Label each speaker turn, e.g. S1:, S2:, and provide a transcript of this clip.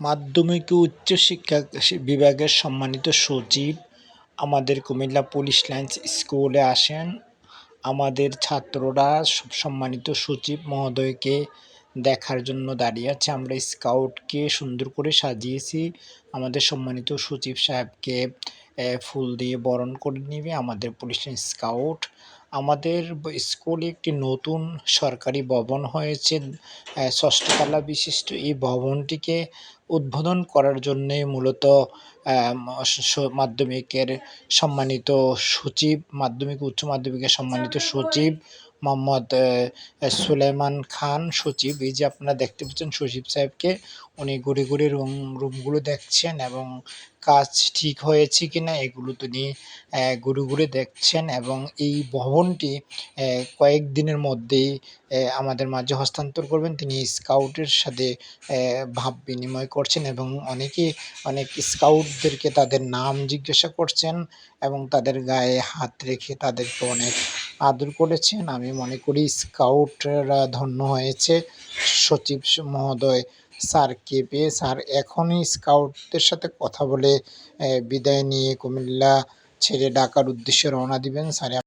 S1: মাধ্যমিক ও উচ্চশিক্ষা বিভাগের সম্মানিত সচিব আমাদের কুমিল্লা পুলিশ লাইন্স স্কুলে আসেন। আমাদের ছাত্ররা সম্মানিত সচিব মহোদয়কে দেখার জন্য দাঁড়িয়ে আছে। আমরা স্কাউটকে সুন্দর করে সাজিয়েছি। আমাদের সম্মানিত সচিব সাহেবকে ফুল দিয়ে বরণ করে নিবে আমাদের পুলিশ লাইন স্কাউট। আমাদের স্কুলে একটি নতুন সরকারি ভবন হয়েছে। ষষ্ঠতলা বিশিষ্ট এই ভবনটিকে উদ্বোধন করার জন্যে মূলত মাধ্যমিকের সম্মানিত সচিব, মাধ্যমিক, উচ্চ মাধ্যমিকের সম্মানিত সচিব মোহাম্মদ সুলেমান খান সচিব। এই যে আপনারা দেখতে পাচ্ছেন সচিব সাহেবকে, উনি ঘুরে ঘুরে রুম, রুমগুলো দেখছেন এবং কাজ ঠিক হয়েছে কিনা এগুলো তিনি ঘুরে ঘুরে দেখছেন এবং এই ভবনটি কয়েকদিনের মধ্যেই আমাদের মাঝে হস্তান্তর করবেন। তিনি স্কাউটের সাথে ভাব বিনিময় করছেন এবং অনেকে অনেক স্কাউটদেরকে তাদের নাম জিজ্ঞাসা করছেন এবং তাদের গায়ে হাত রেখে তাদেরকে অনেক আদর করেছেন। আমি মনে করি স্কাউটরা ধন্য হয়েছে। সচিব মহোদয় স্যারকে পেয়ে স্যার, এখনই স্কাউটদের সাথে কথা বলে বিদায় নিয়ে কুমিল্লা ছেড়ে ডাকার উদ্দেশ্যে রওনা দিবেন, স্যার।